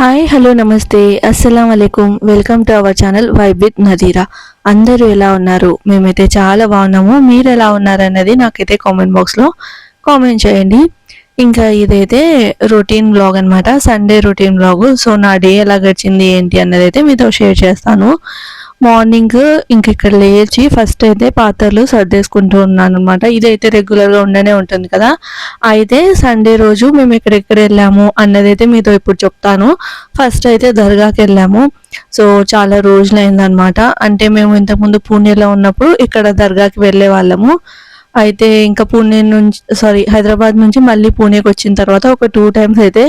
Hi hello నమస్తే. అస్సలం అలైకుం welcome to our channel with Nadira అందరూ ఎలా ఉన్నారు? మేమైతే చాలా బాగున్నాము. మీరు ఎలా ఉన్నారన్నది నాకైతే కామెంట్ బాక్స్లో కామెంట్ చేయండి. ఇంకా ఇదైతే రొటీన్ బ్లాగ్ అనమాట సండే రొటీన్ బ్లాగ్ సో నా డే ఎలా గడిచింది ఏంటి అన్నది అయితే మీతో షేర్ చేస్తాను. మార్నింగ్ ఇంక ఇక్కడ లేచి ఫస్ట్ అయితే పాత్రలు సర్దేసుకుంటూ ఉన్నాను అనమాట ఇదైతే రెగ్యులర్గా ఉండనే ఉంటుంది కదా. అయితే సండే రోజు మేము ఎక్కడెక్కడ వెళ్ళాము అన్నది అయితే మీతో ఇప్పుడు చెప్తాను. ఫస్ట్ అయితే దర్గాకి వెళ్ళాము. సో చాలా రోజులైందనమాట అంటే మేము ఇంతకుముందు పూణేలో ఉన్నప్పుడు ఇక్కడ దర్గాకి వెళ్ళే వాళ్ళము. అయితే ఇంకా పూణే నుంచి సారీ హైదరాబాద్ నుంచి మళ్ళీ పూణేకి వచ్చిన తర్వాత ఒక టూ టైమ్స్ అయితే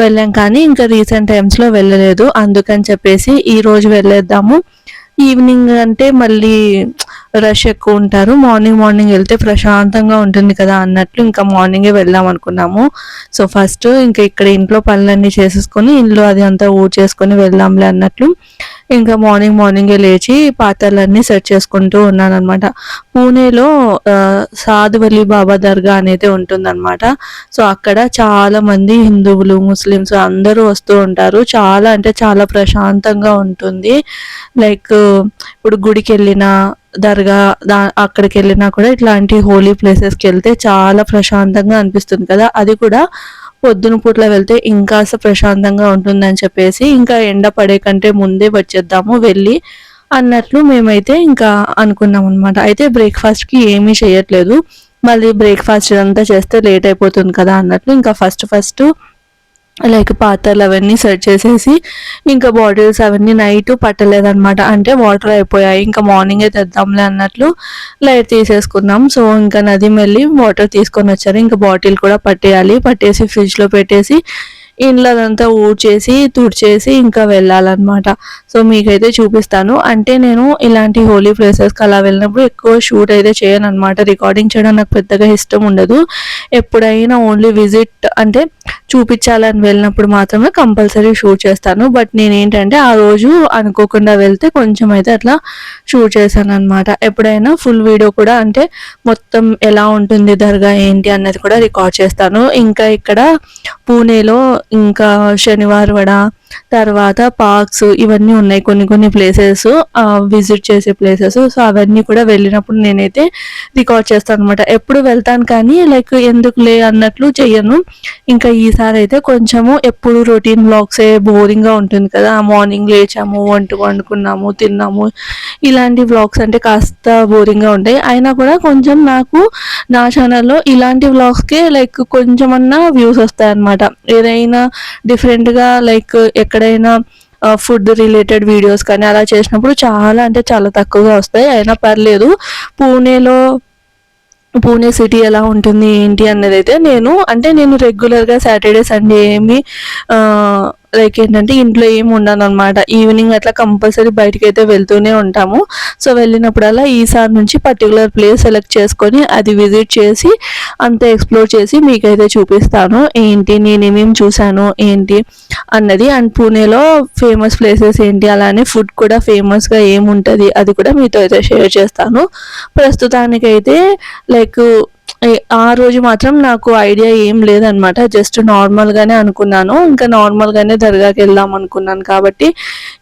వెళ్ళాం. కానీ ఇంకా రీసెంట్ టైమ్స్లో వెళ్ళలేదు. అందుకని చెప్పేసి ఈ రోజు వెళ్ళేద్దాము. ఈవినింగ్ అంటే మళ్ళీ రష్ ఎక్కువ ఉంటారు. మార్నింగ్ మార్నింగ్ వెళ్తే ప్రశాంతంగా ఉంటుంది కదా అన్నట్లు ఇంకా మార్నింగే వెళ్దాం అనుకున్నాము. సో ఫస్ట్ ఇంకా ఇక్కడ ఇంట్లో పనులన్నీ చేసేసుకొని ఇంట్లో అది అంతా చేసుకొని వెళ్దాంలే అన్నట్లు ఇంకా మార్నింగ్ మార్నింగే లేచి పాత్రలన్నీ సెట్ చేసుకుంటూ ఉన్నాను అనమాట పూణేలో సాధువలి బాబా దర్గా అనేది ఉంటుందన్నమాట. సో అక్కడ చాలా మంది హిందువులు ముస్లిమ్స్ అందరూ వస్తూ ఉంటారు. చాలా అంటే చాలా ప్రశాంతంగా ఉంటుంది. లైక్ ఇప్పుడు గుడికి వెళ్ళినా దర్గా దా అక్కడికి వెళ్ళినా కూడా ఇట్లాంటి హోలీ ప్లేసెస్కి వెళ్తే చాలా ప్రశాంతంగా అనిపిస్తుంది కదా. అది కూడా పొద్దున పూట్ల వెళ్తే ఇంకాస్త ప్రశాంతంగా ఉంటుందని చెప్పేసి ఇంకా ఎండ పడే కంటే ముందే వచ్చేద్దాము వెళ్ళి అన్నట్లు మేమైతే ఇంకా అనుకున్నాం అనమాట అయితే బ్రేక్ఫాస్ట్కి ఏమీ చేయట్లేదు. మళ్ళీ బ్రేక్ఫాస్ట్ అంతా చేస్తే లేట్ అయిపోతుంది కదా అన్నట్లు ఇంకా ఫస్ట్ ఫస్ట్ లైక్ పాత్రలు అవన్నీ సెట్ చేసేసి ఇంకా బాటిల్స్ అవన్నీ నైట్ పట్టలేదనమాట అంటే వాటర్ అయిపోయాయి. ఇంకా మార్నింగే తెద్దాంలే అన్నట్లు లైట్ తీసేసుకున్నాం. సో ఇంకా నది వెళ్ళి వాటర్ తీసుకొని వచ్చారు. ఇంకా బాటిల్ కూడా పట్టేయాలి. పట్టేసి ఫ్రిడ్జ్లో పెట్టేసి ఇంట్లో అదంతా ఊడ్చేసి తుడిచేసి ఇంకా వెళ్ళాలన్నమాట. సో మీకైతే చూపిస్తాను. అంటే నేను ఇలాంటి హోలీ ప్లేసెస్కి అలా వెళ్ళినప్పుడు ఎక్కువ షూట్ అయితే చేయను అనమాట రికార్డింగ్ చేయడం నాకు పెద్దగా ఇష్టం ఉండదు. ఎప్పుడైనా ఓన్లీ విజిట్ అంటే చూపించాలని వెళ్ళినప్పుడు మాత్రమే కంపల్సరీ షూట్ చేస్తాను. బట్ నేను ఏంటంటే ఆ రోజు అనుకోకుండా వెళ్తే కొంచెం అయితే అట్లా షూట్ చేశాను అనమాట ఎప్పుడైనా ఫుల్ వీడియో కూడా అంటే మొత్తం ఎలా ఉంటుంది దర్గా ఏంటి అన్నది కూడా రికార్డ్ చేస్తాను. ఇంకా ఇక్కడ పూణేలో ఇంకా శనివారం వడ తర్వాత పార్క్స్ ఇవన్నీ ఉన్నాయి కొన్ని కొన్ని ప్లేసెస్ విజిట్ చేసే ప్లేసెస్ సో అవన్నీ కూడా వెళ్ళినప్పుడు నేనైతే రికార్డ్ చేస్తాను అనమాట ఎప్పుడు వెళ్తాను కానీ లైక్ ఎందుకు లే అన్నట్లు చెయ్యను. ఇంకా ఈసారి అయితే కొంచెము ఎప్పుడు రొటీన్ బ్లాగ్సే బోరింగ్గా ఉంటుంది కదా. మార్నింగ్ లేచాము వంట వండుకున్నాము తిన్నాము. ఇలాంటి బ్లాగ్స్ అంటే కాస్త బోరింగ్గా ఉంటాయి. అయినా కూడా కొంచెం నాకు నా ఛానల్లో ఇలాంటి వ్లాగ్స్కే లైక్ కొంచెమన్నా వ్యూస్ వస్తాయన్నమాట. ఏదైనా డిఫరెంట్గా లైక్ ఎక్కడైనా ఫుడ్ రిలేటెడ్ వీడియోస్ కానీ అలా చేసినప్పుడు చాలా అంటే చాలా తక్కువగా వస్తాయి. అయినా పర్లేదు పూణేలో పూణే సిటీ ఎలా ఉంటుంది ఏంటి అన్నది అయితే నేను అంటే నేను రెగ్యులర్గా సాటర్డే సండే ఏమి లైక్ ఏంటంటే ఇంట్లో ఏమి ఉండను అనమాట ఈవినింగ్ అట్లా కంపల్సరీ బయటకి అయితే వెళ్తూనే ఉంటాము. సో వెళ్ళినప్పుడల్లా ఈసారి నుంచి పర్టికులర్ ప్లేస్ సెలెక్ట్ చేసుకొని అది విజిట్ చేసి అంతా ఎక్స్ప్లోర్ చేసి మీకైతే చూపిస్తాను. ఏంటి నేను ఏమేమి చూశాను ఏంటి అన్నది. అండ్ పూణేలో ఫేమస్ ప్లేసెస్ ఏంటి అలానే ఫుడ్ కూడా ఫేమస్గా ఏముంటుంది అది కూడా మీతో అయితే షేర్ చేస్తాను. ప్రస్తుతానికైతే లైక్ ఆ రోజు మాత్రం నాకు ఐడియా ఏం లేదనమాట జస్ట్ నార్మల్గానే అనుకున్నాను. ఇంకా నార్మల్గానే దర్గాకి వెళ్దాం అనుకున్నాను కాబట్టి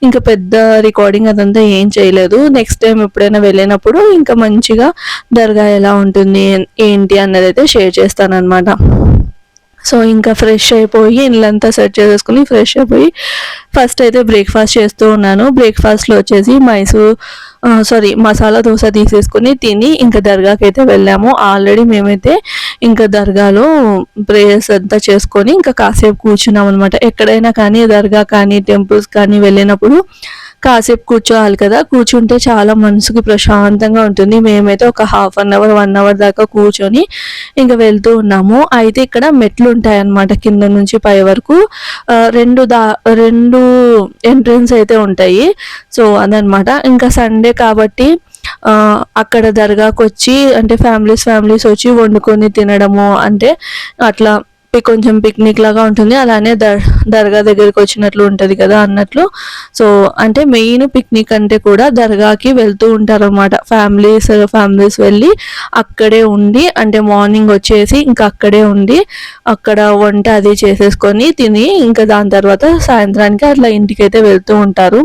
ఇంకా పెద్ద రికార్డింగ్ అదంతా ఏం చేయలేదు. నెక్స్ట్ టైం ఎప్పుడైనా వెళ్ళినప్పుడు ఇంకా మంచిగా దర్గా ఎలా ఉంటుంది ఏంటి అన్నది అయితే షేర్ చేస్తానమాట సో ఇంకా ఫ్రెష్ అయిపోయి ఇల్లంతా సెట్ చేసేసుకుని ఫ్రెష్ అయిపోయి ఫస్ట్ అయితే బ్రేక్ఫాస్ట్ చేస్తూ ఉన్నాను. బ్రేక్ఫాస్ట్లో వచ్చేసి మైసూర్ సారీ మసాలా దోశ తీసేసుకుని తిని ఇంకా దర్గాకి అయితే వెళ్ళాము. ఆల్రెడీ మేమైతే ఇంకా దర్గాలో ప్రేయర్స్ అంతా చేసుకొని ఇంకా కాసేపు కూర్చున్నాం అనమాట ఎక్కడైనా కానీ దర్గా కానీ టెంపుల్స్ కానీ వెళ్ళినప్పుడు కాసేపు కూర్చోవాలి కదా. కూర్చుంటే చాలా మనసుకి ప్రశాంతంగా ఉంటుంది. మేమైతే ఒక half an hour one hour దాకా కూర్చొని ఇంకా వెళ్తూ ఉన్నాము. అయితే ఇక్కడ మెట్లు ఉంటాయి అన్నమాట కింద నుంచి పై వరకు. రెండు దా రెండు ఎంట్రన్స్ అయితే ఉంటాయి. సో అదనమాట ఇంకా సండే కాబట్టి అక్కడ దర్గాకు వచ్చి అంటే ఫ్యామిలీస్ ఫ్యామిలీస్ వచ్చి వండుకొని తినడము అంటే అట్లా కొంచెం పిక్నిక్ లాగా ఉంటుంది. అలానే దర్ దర్గా దగ్గరికి వచ్చినట్లు ఉంటుంది కదా అన్నట్లు. సో అంటే మెయిన్ పిక్నిక్ అంటే కూడా దర్గాకి వెళ్తూ ఉంటారు అనమాట ఫ్యామిలీస్ ఫ్యామిలీస్ వెళ్ళి అక్కడే ఉండి అంటే మార్నింగ్ వచ్చేసి ఇంకా అక్కడే ఉండి అక్కడ వంట అది చేసేసుకొని తిని ఇంకా దాని తర్వాత సాయంత్రానికి అట్లా ఇంటికైతే వెళ్తూ ఉంటారు.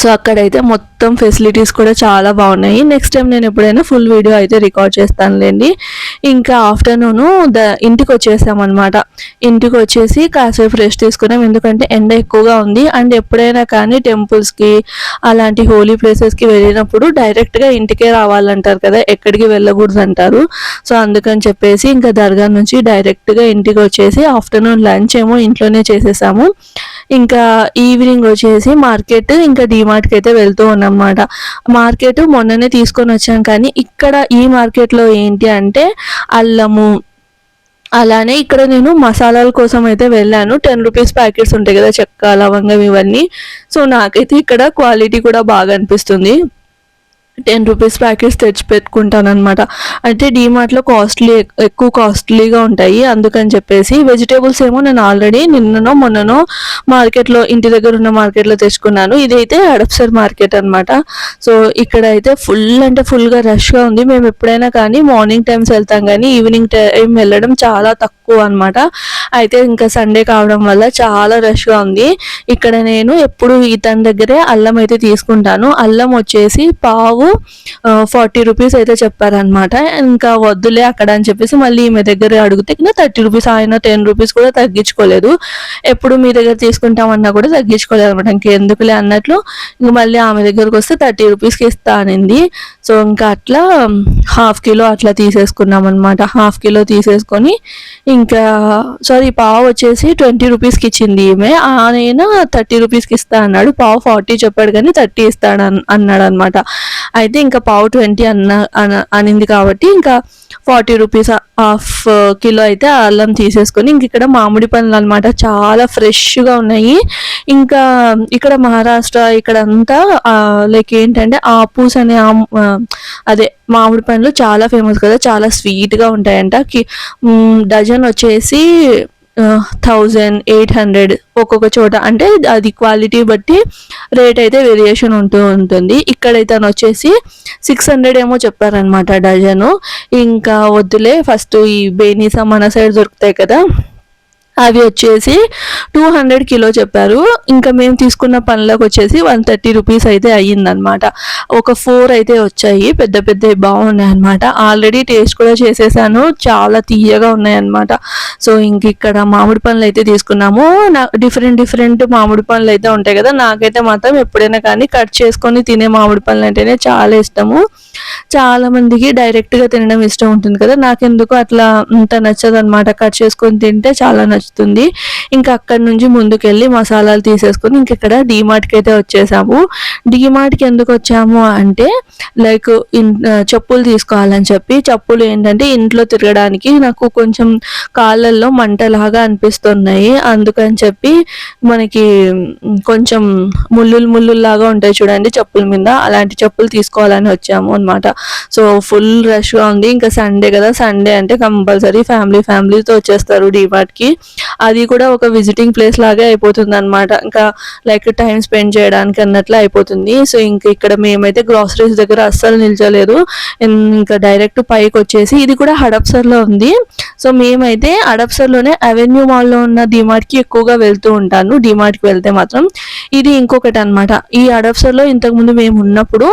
సో అక్కడైతే మొత్తం ఫెసిలిటీస్ కూడా చాలా బాగున్నాయి. నెక్స్ట్ టైం నేను ఎప్పుడైనా ఫుల్ వీడియో అయితే రికార్డ్ చేస్తానులేండి. ఇంకా ఆఫ్టర్నూన్ ద ఇంటికి వచ్చేసామన్నమాట. ఇంటికి వచ్చేసి కాసేపు రెస్ట్ తీసుకున్నాం. ఎందుకంటే ఎండ ఎక్కువగా ఉంది. అండ్ ఎప్పుడైనా కానీ టెంపుల్స్కి అలాంటి హోలీ ప్లేసెస్కి వెళ్ళినప్పుడు డైరెక్ట్గా ఇంటికే రావాలంటారు కదా. ఎక్కడికి వెళ్ళకూడదు అంటారు. సో అందుకని చెప్పేసి ఇంకా దర్గా నుంచి డైరెక్ట్గా ఇంటికి వచ్చేసి ఆఫ్టర్నూన్ లంచ్ ఏమో ఇంట్లోనే చేసేసాము. ఇంకా ఈవినింగ్ వచ్చేసి మార్కెట్ ఇంకా డిమార్ట్కి అయితే వెళ్తూ ఉన్నమాట మార్కెట్ మొన్ననే తీసుకొని వచ్చాం కానీ ఇక్కడ ఈ మార్కెట్లో ఏంటి అంటే అల్లము. అలానే ఇక్కడ నేను మసాలాల కోసం అయితే వెళ్ళాను. టెన్ రూపీస్ ప్యాకెట్స్ ఉంటాయి కదా చెక్క లవంగం ఇవన్నీ. సో నాకైతే ఇక్కడ క్వాలిటీ కూడా బాగా అనిపిస్తుంది. టెన్ రూపీస్ ప్యాకెట్స్ తెచ్చి పెట్టుకుంటాను అంటే డీమార్ట్లో కాస్ట్లీ ఎక్కువ కాస్ట్లీగా ఉంటాయి. అందుకని చెప్పేసి వెజిటేబుల్స్ ఏమో నేను ఆల్రెడీ నిన్ననో మొన్ననో మార్కెట్లో ఇంటి దగ్గర ఉన్న మార్కెట్లో తెచ్చుకున్నాను. ఇదైతే అడప్సర్ మార్కెట్ అనమాట సో ఇక్కడ అయితే ఫుల్ అంటే ఫుల్గా రష్గా ఉంది. మేము ఎప్పుడైనా కానీ మార్నింగ్ టైమ్స్ వెళ్తాం కానీ ఈవినింగ్ టైం వెళ్ళడం చాలా తక్కువ. అన్నమాట. అయితే ఇంకా సండే కావడం వల్ల చాలా రష్గా ఉంది. ఇక్కడ నేను ఎప్పుడు ఇతని దగ్గరే అల్లం అయితే తీసుకుంటాను. అల్లం వచ్చేసి పావు ఫార్టీ రూపీస్ అయితే చెప్పారనమాట ఇంకా వద్దులే అక్కడ అని చెప్పేసి మళ్ళీ ఈమె దగ్గర అడిగితే థర్టీ రూపీస్ ఆయన టెన్ రూపీస్ కూడా తగ్గించుకోలేదు. ఎప్పుడు మీ దగ్గర తీసుకుంటామన్నా కూడా తగ్గించుకోలేదు అనమాట ఇంకెందుకులే అన్నట్లు ఇంక మళ్ళీ ఆమె దగ్గరకు వస్తే థర్టీ రూపీస్కి ఇస్తా అనింది. సో ఇంకా అట్లా హాఫ్ కిలో అట్లా తీసేసుకున్నాం అనమాట హాఫ్ కిలో తీసేసుకొని ఇంకా సారీ పావు వచ్చేసి ట్వంటీ రూపీస్కి ఇచ్చింది ఈమె. ఆయన థర్టీ రూపీస్కి ఇస్తా అన్నాడు. పావు ఫార్టీ చెప్పాడు కానీ థర్టీ ఇస్తాడు అన్నాడు అనమాట అయితే ఇంకా పావు ట్వంటీ అన్న అనింది కాబట్టి ఇంకా ఫార్టీ రూపీస్ హాఫ్ కిలో అయితే అల్లం తీసేసుకొని ఇంక ఇక్కడ మామిడి పండ్లు అనమాట చాలా ఫ్రెష్గా ఉన్నాయి. ఇంకా ఇక్కడ మహారాష్ట్ర ఇక్కడ అంతా లైక్ ఏంటంటే ఆపూస్ అనే ఆ, అదే మామిడి పండ్లు చాలా ఫేమస్ కదా చాలా స్వీట్గా ఉంటాయంట. కి డజన్ వచ్చేసి థౌజండ్ ఎయిట్ హండ్రెడ్ ఒక్కొక్క చోట. అంటే అది క్వాలిటీ బట్టి రేట్ అయితే వేరియేషన్ ఉంటూ ఉంటుంది. ఇక్కడైతే తను వచ్చేసి సిక్స్ హండ్రెడ్ ఏమో చెప్పారనమాట డజను ఇంకా వద్దులే ఫస్ట్ ఈ బేనీసా మన సైడ్ దొరుకుతాయి కదా. అవి వచ్చేసి టూ హండ్రెడ్ కిలో చెప్పారు. ఇంకా మేము తీసుకున్న పనులకు వచ్చేసి వన్ థర్టీ రూపీస్ అయితే అయ్యిందనమాట ఒక ఫోర్ అయితే వచ్చాయి. పెద్ద పెద్దవి బాగున్నాయి అనమాట ఆల్రెడీ టేస్ట్ కూడా చేసేసాను. చాలా తీయగా ఉన్నాయన్నమాట. సో ఇంక ఇక్కడ మామిడి పండ్లు అయితే తీసుకున్నాము. నా డిఫరెంట్ డిఫరెంట్ మామిడి పండ్లు అయితే ఉంటాయి కదా. నాకైతే మాత్రం ఎప్పుడైనా కానీ కట్ చేసుకొని తినే మామిడి పండ్లు అంటేనే చాలా ఇష్టము. చాలా మందికి డైరెక్ట్గా తినడం ఇష్టం ఉంటుంది కదా. నాకెందుకు అట్లా అంత నచ్చదు అనమాట కట్ చేసుకొని తింటే చాలా వస్తుంది. ఇంకా అక్కడి నుంచి ముందుకెళ్ళి మసాలాలు తీసేసుకొని ఇంక ఇక్కడ డీమార్ట్కి అయితే వచ్చేసాము. డీమార్ట్కి ఎందుకు వచ్చాము అంటే లైక్ చెప్పులు తీసుకోవాలని చెప్పి. చెప్పులు ఏంటంటే ఇంట్లో తిరగడానికి నాకు కొంచెం కాళ్ళల్లో మంటలాగా అనిపిస్తున్నాయి. అందుకని చెప్పి మనకి కొంచెం ముళ్ళులు ముల్లుల్లాగా ఉంటాయి చూడండి చెప్పుల మీద. అలాంటి చెప్పులు తీసుకోవాలని వచ్చాము అనమాట సో ఫుల్ రష్గా ఉంది. ఇంకా సండే కదా సండే అంటే కంపల్సరీ ఫ్యామిలీ ఫ్యామిలీతో వచ్చేస్తారు డీమార్ట్కి. అది కూడా ఒక విజిటింగ్ ప్లేస్ లాగే అయిపోతుంది అనమాట ఇంకా లైక్ టైం స్పెండ్ చేయడానికి అన్నట్లు అయిపోతుంది. సో ఇంక ఇక్కడ మేమైతే గ్రాసరీస్ దగ్గర అస్సలు నిల్చలేదు. ఇంకా డైరెక్ట్ పైకి వచ్చేసి ఇది కూడా హడప్సర్లో ఉంది. సో మేమైతే హడప్సర్లోనే అవెన్యూ మాల్లో ఉన్న డిమార్ట్కి ఎక్కువగా వెళ్తూ ఉంటాను. డిమార్ట్కి వెళ్తే మాత్రం ఇది ఇంకొకటి అనమాట ఈ హడప్సర్లో ఇంతకుముందు మేము ఉన్నప్పుడు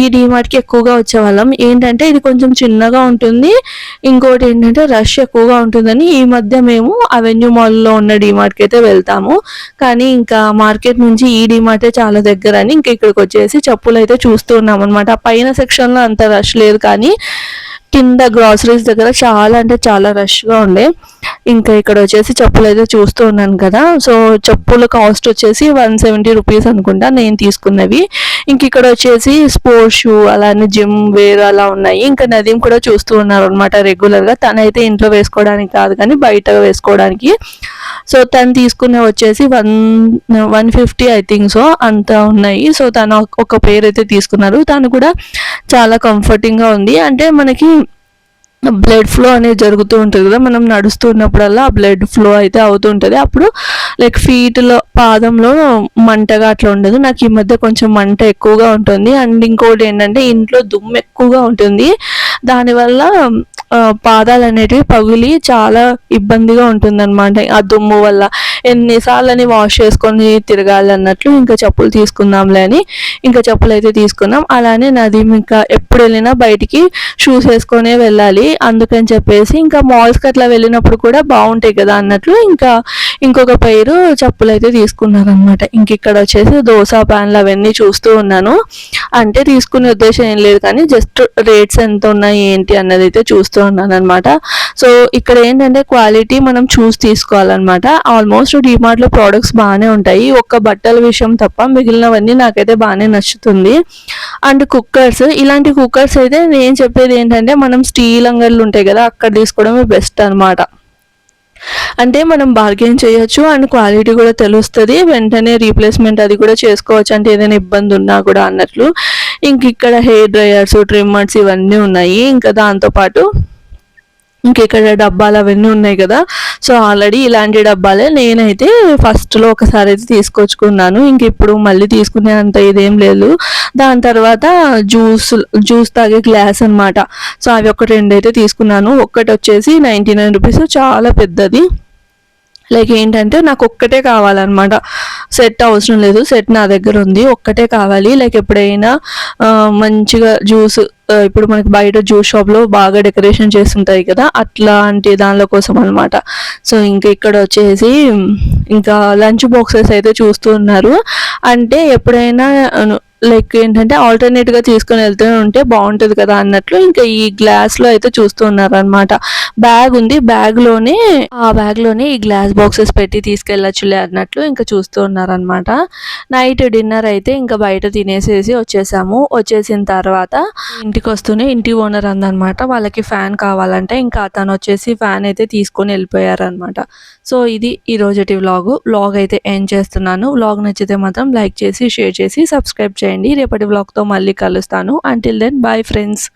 ఈ డిమార్ట్కి ఎక్కువగా వచ్చేవాళ్ళం. ఏంటంటే ఇది కొంచెం చిన్నగా ఉంటుంది. ఇంకోటి ఏంటంటే రష్ ఎక్కువగా ఉంటుందని ఈ మధ్య మేము అవెన్యూ మాల్లో ఉన్న డిమార్ట్కి అయితే వెళ్తాము. కానీ ఇంకా మార్కెట్ నుంచి ఈ డిమార్టే చాలా దగ్గర అని ఇంకా ఇక్కడికి వచ్చేసి చెప్పులు అయితే చూస్తూ ఉన్నాం అనమాట పైన సెక్షన్లో అంత రష్ లేదు కానీ కింద గ్రాసరీస్ దగ్గర చాలా అంటే చాలా రష్గా ఉండే. ఇంకా ఇక్కడ వచ్చేసి చెప్పులు అయితే చూస్తూ ఉన్నాను కదా. సో చెప్పుల కాస్ట్ వచ్చేసి వన్ సెవెంటీ రూపీస్ అనుకుంటా నేను తీసుకున్నవి. ఇంక ఇక్కడ వచ్చేసి స్పోర్ట్స్ షూ అలానే జిమ్ వేర్ అలా ఉన్నాయి. ఇంకా నదీం కూడా చూస్తూ ఉన్నారు అనమాట రెగ్యులర్గా తనైతే ఇంట్లో వేసుకోవడానికి కాదు కానీ బయట వేసుకోవడానికి. సో తను తీసుకునే వచ్చేసి one one fifty I think so అంత ఉన్నాయి. సో తను ఒక పేరు అయితే తీసుకున్నారు. తను కూడా చాలా కంఫర్టింగ్గా ఉంది. అంటే మనకి బ్లడ్ ఫ్లో అనేది జరుగుతూ ఉంటుంది కదా. మనం నడుస్తున్నప్పుడల్లా ఆ బ్లడ్ ఫ్లో అయితే అవుతుంటుంది అప్పుడు లైక్ ఫీట్లో పాదంలో మంటగా అట్లా ఉండదు. నాకు ఈ మధ్య కొంచెం మంట ఎక్కువగా ఉంటుంది. అండ్ ఇంకోటి ఏంటంటే ఇంట్లో దుమ్ము ఎక్కువగా ఉంటుంది. దానివల్ల పాదాలు అనేటివి పగిలి చాలా ఇబ్బందిగా ఉంటుందన్నమాట ఆ దుమ్ము వల్ల. ఎన్నిసార్లు అని వాష్ చేసుకొని తిరగాలన్నట్లు ఇంకా చెప్పులు తీసుకుందాంలే అని ఇంకా చెప్పులు అయితే తీసుకున్నాం. అలానే నాది ఇంకా ఎప్పుడు వెళ్ళినా బయటికి షూస్ వేసుకొనే వెళ్ళాలి. అందుకని చెప్పేసి ఇంకా మాల్స్కి అట్లా వెళ్ళినప్పుడు కూడా బాగుంటాయి కదా అన్నట్లు ఇంకా ఇంకొక పేరు చెప్పులు అయితే తీసుకున్నారనమాట ఇంక ఇక్కడ వచ్చేసి దోశ ప్యాన్లు అవన్నీ చూస్తూ ఉన్నాను. అంటే తీసుకునే ఉద్దేశం ఏం లేదు కానీ జస్ట్ రేట్స్ ఎంత ఉన్నాయి ఏంటి అన్నది అయితే చూస్తూ ఉన్నాను అనమాట సో ఇక్కడ ఏంటంటే క్వాలిటీ మనం చూసి తీసుకోవాలన్నమాట. ఆల్మోస్ట్ డిమార్ట్లో ప్రోడక్ట్స్ బాగానే ఉంటాయి. ఒక్క బట్టల విషయం తప్ప మిగిలినవన్నీ నాకైతే బాగానే నచ్చుతుంది. అండ్ కుక్కర్స్ ఇలాంటి కుక్కర్స్ అయితే నేను చెప్పేది ఏంటంటే మనం స్టీల్ అంగళ్ళు ఉంటాయి కదా అక్కడ తీసుకోవడమే బెస్ట్ అన్నమాట. అంటే మనం బార్గెన్ చేయొచ్చు అండ్ క్వాలిటీ కూడా తెలుస్తుంది. వెంటనే రీప్లేస్మెంట్ అది కూడా చేసుకోవచ్చు. అంటే ఏదైనా ఇబ్బంది ఉన్నా కూడా అన్నట్లు. ఇంక ఇక్కడ హెయిర్ డ్రయర్స్ ట్రిమ్మర్స్ ఇవన్నీ ఉన్నాయి. ఇంకా దాంతోపాటు ఇంకెక్కడ డబ్బాలు అవన్నీ ఉన్నాయి కదా. సో ఆల్రెడీ ఇలాంటి డబ్బాలే నేనైతే ఫస్ట్లో ఒకసారి అయితే తీసుకొచ్చుకున్నాను. ఇంక ఇప్పుడు మళ్ళీ తీసుకునే అంత ఇదేం లేదు. దాని తర్వాత జ్యూస్ జ్యూస్ తాగే గ్లాస్ అనమాట సో అవి ఒక రెండు అయితే తీసుకున్నాను. ఒక్కటి వచ్చేసి నైంటీ నైన్ రూపీస్. చాలా పెద్దది. లైక్ ఏంటంటే నాకు ఒక్కటే కావాలన్నమాట. సెట్ అవసరం లేదు. సెట్ నా దగ్గర ఉంది. ఒక్కటే కావాలి. లైక్ ఎప్పుడైనా మంచిగా జ్యూస్ ఇప్పుడు మనకి బయట జ్యూస్ షాప్లో బాగా డెకరేషన్ చేస్తుంటాయి కదా అట్లాంటి దానిలో కోసం అనమాట సో ఇంకా ఇక్కడ వచ్చేసి ఇంకా లంచ్ బాక్సెస్ అయితే చూస్తూ ఉన్నారు అంటే ఎప్పుడైనా లైక్ ఏంటంటే ఆల్టర్నేట్గా తీసుకొని వెళ్తూ ఉంటే బాగుంటుంది కదా అన్నట్లు ఇంకా ఈ గ్లాస్లో అయితే చూస్తున్నారు అనమాట బ్యాగ్ ఉంది. బ్యాగ్లోనే ఆ బ్యాగ్లోనే ఈ గ్లాస్ బాక్సెస్ పెట్టి తీసుకెళ్ళచ్చులే అన్నట్లు ఇంకా చూస్తూ ఉన్నారనమాట నైట్ డిన్నర్ అయితే ఇంకా బయట తినేసేసి వచ్చేసాము. వచ్చేసిన తర్వాత ఇంటికి వస్తూనే ఇంటి ఓనర్ అందనమాట వాళ్ళకి ఫ్యాన్ కావాలంటే ఇంకా అతను వచ్చేసి ఫ్యాన్ అయితే తీసుకొని వెళ్ళిపోయారనమాట సో ఇది ఈ రోజటి వ్లాగ్ వ్లాగ్ అయితే ఎండ్ చేస్తున్నాను? వ్లాగ్ నచ్చితే మాత్రం లైక్ చేసి షేర్ చేసి సబ్స్క్రైబ్ చేయండి. రేపటి వ్లాగ్తో మళ్ళీ కలుస్తాను. Until then bye friends